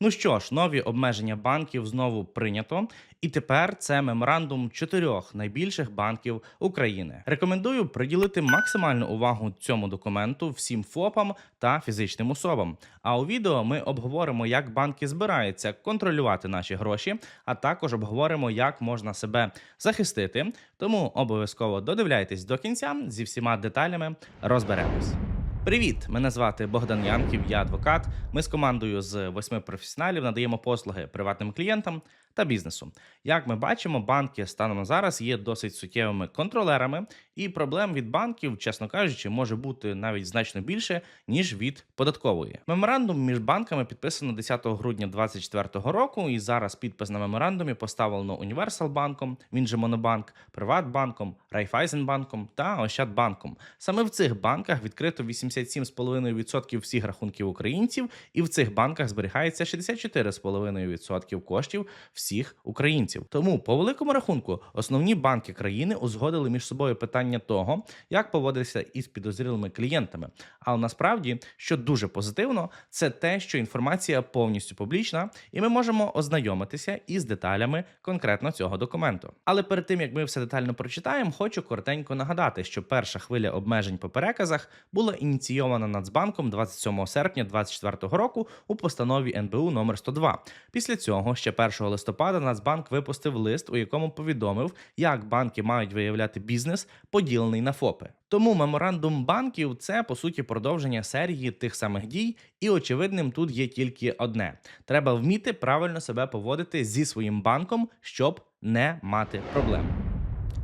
Ну що ж, нові обмеження банків знову прийнято, і тепер це меморандум чотирьох найбільших банків України. Рекомендую приділити максимальну увагу цьому документу всім ФОПам та фізичним особам. А у відео ми обговоримо, як банки збираються контролювати наші гроші, а також обговоримо, як можна себе захистити. Тому обов'язково додивляйтесь до кінця зі всіма деталями розберемось. Привіт! Мене звати Богдан Янків, я адвокат. Ми з командою з восьми професіоналів надаємо послуги приватним клієнтам та бізнесу. Як ми бачимо, банки станом на зараз є досить суттєвими контролерами, і проблем від банків, чесно кажучи, може бути навіть значно більше ніж від податкової. Меморандум між банками підписано 10 грудня 2024 року, і зараз підпис на меморандумі поставлено Універсал банком, він же Монобанк, Приватбанком, Райфайзенбанком та Ощадбанком. Саме в цих банках відкрито 87,5% всіх рахунків українців, і в цих банках зберігається 64,5% коштів всіх українців. Тому, по великому рахунку, основні банки країни узгодили між собою питання того, як поводитися із підозрілими клієнтами. Але насправді, що дуже позитивно, це те, що інформація повністю публічна, і ми можемо ознайомитися із деталями конкретно цього документу. Але перед тим як ми все детально прочитаємо, хочу коротенько нагадати, що перша хвиля обмежень по переказах була ініційована Нацбанком 27 серпня 2024 року у постанові НБУ номер 102. Після цього ще 1 листопада Нацбанк випустив лист, у якому повідомив, як банки мають виявляти бізнес, поділений на ФОПи. Тому меморандум банків це по суті продовження серії тих самих дій, і очевидним тут є тільки одне: треба вміти правильно себе поводити зі своїм банком, щоб не мати проблем.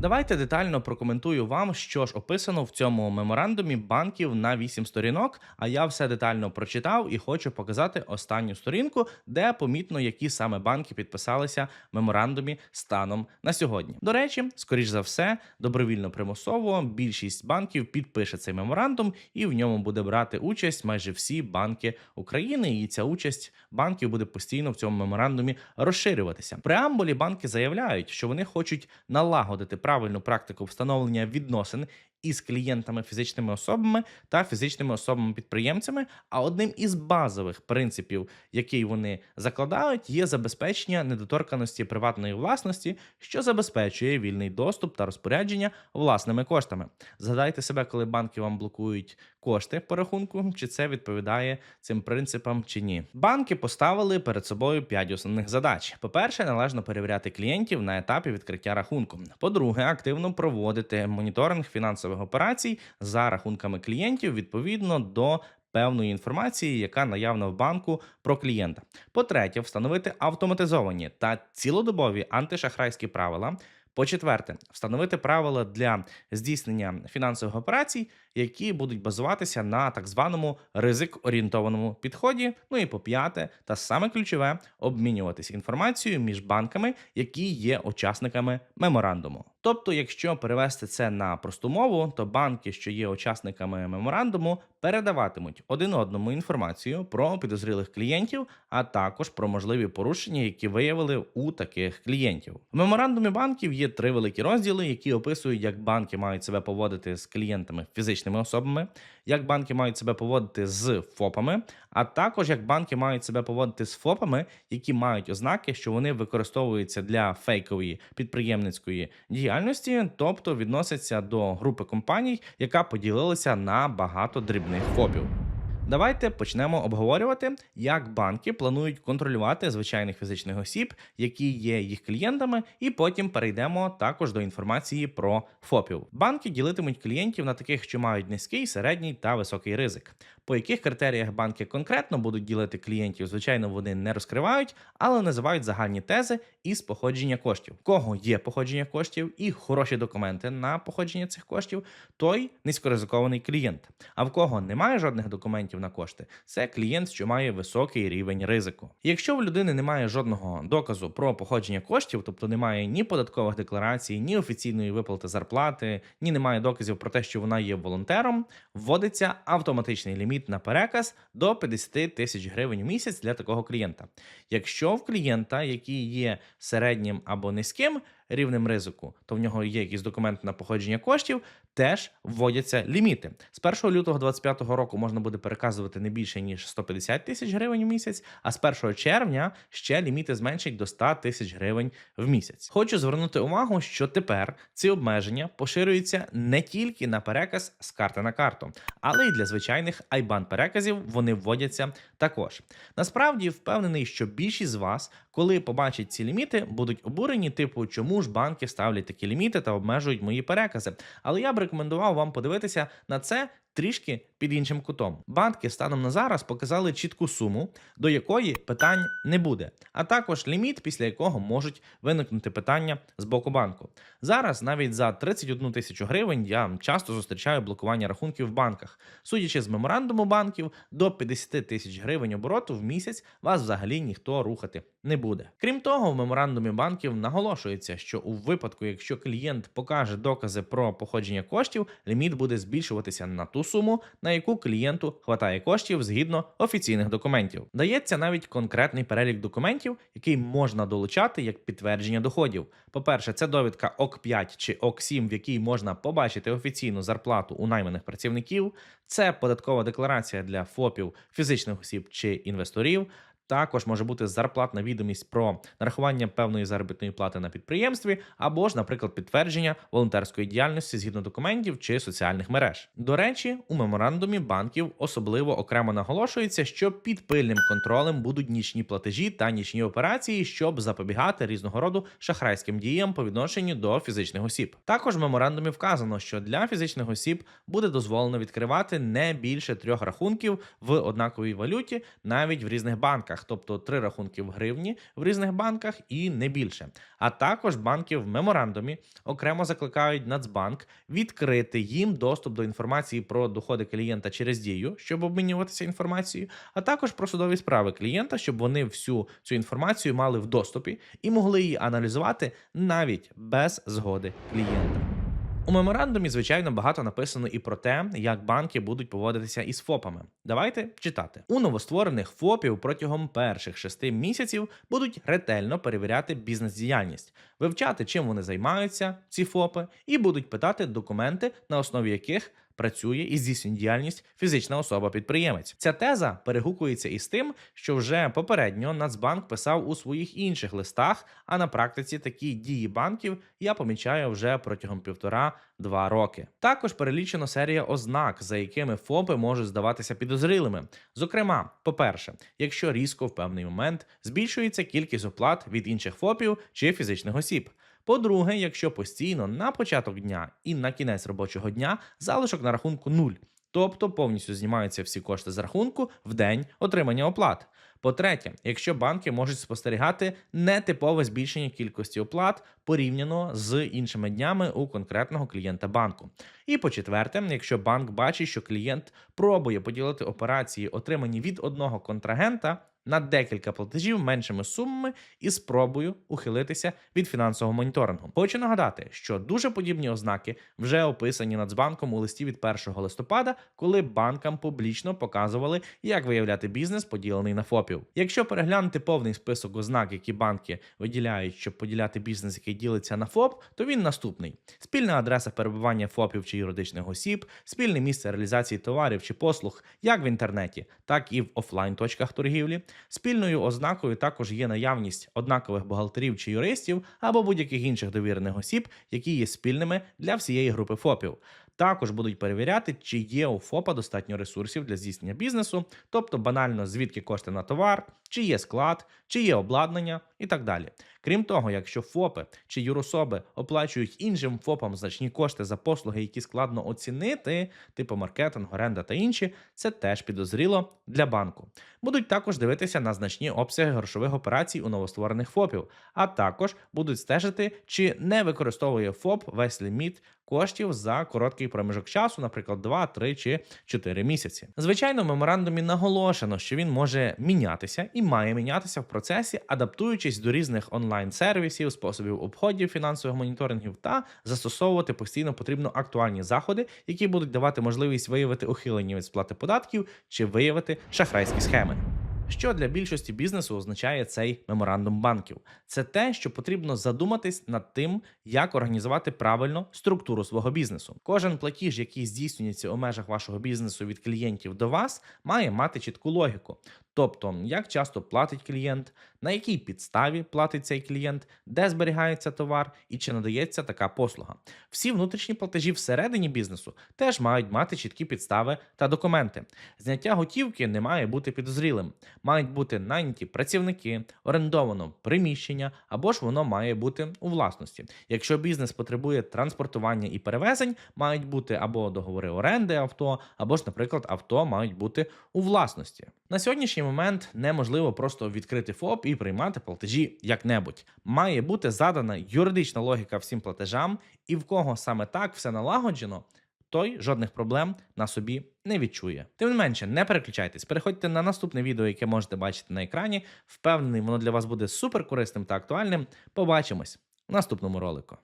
Давайте детально прокоментую вам, що ж описано в цьому меморандумі банків на 8 сторінок. А я все детально прочитав і хочу показати останню сторінку, де помітно, які саме банки підписалися в меморандумі станом на сьогодні. До речі, скоріш за все, добровільно примусово більшість банків підпише цей меморандум, і в ньому буде брати участь майже всі банки України. І ця участь банків буде постійно в цьому меморандумі розширюватися. В преамбулі банки заявляють, що вони хочуть налагодити правильну практику встановлення відносин із клієнтами фізичними особами та фізичними особами-підприємцями. А одним із базових принципів, який вони закладають, є забезпечення недоторканості приватної власності, що забезпечує вільний доступ та розпорядження власними коштами. Згадайте себе, коли банки вам блокують кошти по рахунку, чи це відповідає цим принципам чи ні. Банки поставили перед собою п'ять основних задач: по-перше, належно перевіряти клієнтів на етапі відкриття рахунку. По-друге, активно проводити моніторинг фінансових операцій за рахунками клієнтів відповідно до. Певної інформації, яка наявна в банку про клієнта. По-третє, встановити автоматизовані та цілодобові антишахрайські правила. По-четверте, встановити правила для здійснення фінансових операцій, які будуть базуватися на так званому ризик-орієнтованому підході. Ну і по п'яте, та саме ключове обмінюватися інформацією між банками, які є учасниками меморандуму. Тобто, якщо перевести це на просту мову, то банки, що є учасниками меморандуму, передаватимуть один одному інформацію про підозрілих клієнтів, а також про можливі порушення, які виявили у таких клієнтів. В меморандумі банків є три великі розділи, які описують, як банки мають себе поводити з клієнтами фізичними особами, як банки мають себе поводити з ФОПами, а також як банки мають себе поводити з ФОПами, які мають ознаки, що вони використовуються для фейкової підприємницької діяльності, тобто відносяться до групи компаній, яка поділилася на багато дрібних ФОПів. Давайте почнемо обговорювати, як банки планують контролювати звичайних фізичних осіб, які є їх клієнтами, і потім перейдемо також до інформації про ФОПів. Банки ділитимуть клієнтів на таких, що мають низький, середній та високий ризик. По яких критеріях банки конкретно будуть ділити клієнтів, звичайно, вони не розкривають, але називають загальні тези із походження коштів. Кого є походження коштів і хороші документи на походження цих коштів, той низькоризикований клієнт. А в кого немає жодних документів на кошти, це клієнт, що має високий рівень ризику. Якщо в людини немає жодного доказу про походження коштів, тобто немає ні податкових декларацій, ні офіційної виплати зарплати, ні немає доказів про те, що вона є волонтером, вводиться автоматичний ліміт на переказ до 50 тисяч гривень в місяць для такого клієнта. Якщо в клієнта, який є середнім або низьким, рівнем ризику, то в нього є якісь документи на походження коштів, теж вводяться ліміти. З 1 лютого 2025 року можна буде переказувати не більше ніж 150 тисяч гривень в місяць, а з 1 червня ще ліміти зменшать до 100 тисяч гривень в місяць. Хочу звернути увагу, що тепер ці обмеження поширюються не тільки на переказ з карти на карту, але й для звичайних IBAN переказів вони вводяться також. Насправді впевнений, що більшість з вас, коли побачать ці ліміти, будуть обурені, типу, чому ж банки ставлять такі ліміти та обмежують мої перекази. Але я б рекомендував вам подивитися на це. Трішки під іншим кутом. Банки станом на зараз показали чітку суму, до якої питань не буде, а також ліміт, після якого можуть виникнути питання з боку банку. Зараз навіть за 31 тисячу гривень я часто зустрічаю блокування рахунків в банках. Судячи з меморандуму банків, до 50 тисяч гривень обороту в місяць вас взагалі ніхто рухати не буде. Крім того, в меморандумі банків наголошується, що у випадку, якщо клієнт покаже докази про походження коштів, ліміт буде збільшуватися на ту суму, на яку клієнту хватає коштів згідно офіційних документів. Дається навіть конкретний перелік документів, який можна долучати як підтвердження доходів. По-перше, це довідка ОК5 чи ОК7, в якій можна побачити офіційну зарплату у найманих працівників. Це податкова декларація для ФОПів, фізичних осіб чи інвесторів. Також може бути зарплатна відомість про нарахування певної заробітної плати на підприємстві, або ж, наприклад, підтвердження волонтерської діяльності згідно документів чи соціальних мереж. До речі, у меморандумі банків особливо окремо наголошується, що під пильним контролем будуть нічні платежі та нічні операції, щоб запобігати різного роду шахрайським діям по відношенню до фізичних осіб. Також в меморандумі вказано, що для фізичних осіб буде дозволено відкривати не більше трьох рахунків в однаковій валюті, навіть в різних банках, тобто три рахунки в гривні в різних банках і не більше. А також банки в меморандумі окремо закликають Нацбанк відкрити їм доступ до інформації про доходи клієнта через дію, щоб обмінюватися інформацією, а також про судові справи клієнта, щоб вони всю цю інформацію мали в доступі і могли її аналізувати навіть без згоди клієнта. У меморандумі, звичайно, багато написано і про те, як банки будуть поводитися із ФОПами. Давайте читати. У новостворених ФОПів протягом перших шести місяців будуть ретельно перевіряти бізнес-діяльність, вивчати, чим вони займаються, ці ФОПи, і будуть питати документи, на основі яких працює і здійснює діяльність фізична особа-підприємець. Ця теза перегукується із тим, що вже попередньо Нацбанк писав у своїх інших листах. А на практиці такі дії банків я помічаю вже протягом півтора-два роки. Також перелічено серія ознак, за якими ФОПи можуть здаватися підозрілими. Зокрема, по-перше, якщо різко в певний момент збільшується кількість оплат від інших ФОПів чи фізичних осіб. По-друге, якщо постійно на початок дня і на кінець робочого дня залишок на рахунку нуль, тобто повністю знімаються всі кошти з рахунку в день отримання оплат. По-третє, якщо банки можуть спостерігати нетипове збільшення кількості оплат порівняно з іншими днями у конкретного клієнта банку. І по-четверте, якщо банк бачить, що клієнт пробує поділити операції, отримані від одного контрагента. На декілька платежів меншими сумами і спробою ухилитися від фінансового моніторингу. Хочу нагадати, що дуже подібні ознаки вже описані Нацбанком у листі від 1 листопада, коли банкам публічно показували, як виявляти бізнес, поділений на ФОПів. Якщо переглянути повний список ознак, які банки виділяють, щоб поділяти бізнес, який ділиться на ФОП, то він наступний: спільна адреса перебування ФОПів чи юридичних осіб, спільне місце реалізації товарів чи послуг як в інтернеті, так і в офлайн точках торгівлі. Спільною ознакою також є наявність однакових бухгалтерів чи юристів або будь-яких інших довірених осіб, які є спільними для всієї групи ФОПів. Також будуть перевіряти, чи є у ФОПа достатньо ресурсів для здійснення бізнесу, тобто банально звідки кошти на товар, чи є склад, чи є обладнання і так далі. Крім того, якщо ФОПи чи юрособи оплачують іншим ФОПам значні кошти за послуги, які складно оцінити, типу маркетинг, оренда та інші, це теж підозріло для банку. Будуть також дивитися на значні обсяги грошових операцій у новостворених ФОПів, а також будуть стежити, чи не використовує ФОП весь ліміт коштів за короткий проміжок часу, наприклад, 2, 3 чи 4 місяці. Звичайно, в меморандумі наголошено, що він може мінятися і має мінятися в процесі, адаптуючись до різних онлайн-сервісів, способів обходів фінансових моніторингів та застосовувати постійно потрібно актуальні заходи, які будуть давати можливість виявити ухилення від сплати податків чи виявити шахрайські схеми. Що для більшості бізнесу означає цей меморандум банків? Це те, що потрібно задуматись над тим, як організувати правильно структуру свого бізнесу. Кожен платіж, який здійснюється у межах вашого бізнесу від клієнтів до вас, має мати чітку логіку. Тобто, як часто платить клієнт, на якій підставі платить цей клієнт, де зберігається товар і чи надається така послуга. Всі внутрішні платежі всередині бізнесу теж мають мати чіткі підстави та документи. Зняття готівки не має бути підозрілим. Мають бути найняті працівники, орендовано приміщення або ж воно має бути у власності. Якщо бізнес потребує транспортування і перевезень, мають бути або договори оренди авто, або ж, наприклад, авто мають бути у власності. На сьогоднішній момент неможливо просто відкрити ФОП і приймати платежі як-небудь. Має бути задана юридична логіка всім платежам, і в кого саме так все налагоджено, той жодних проблем на собі не відчує. Тим не менше, не переключайтесь, переходьте на наступне відео, яке можете бачити на екрані. Впевнений, воно для вас буде супер корисним та актуальним. Побачимось в наступному ролику.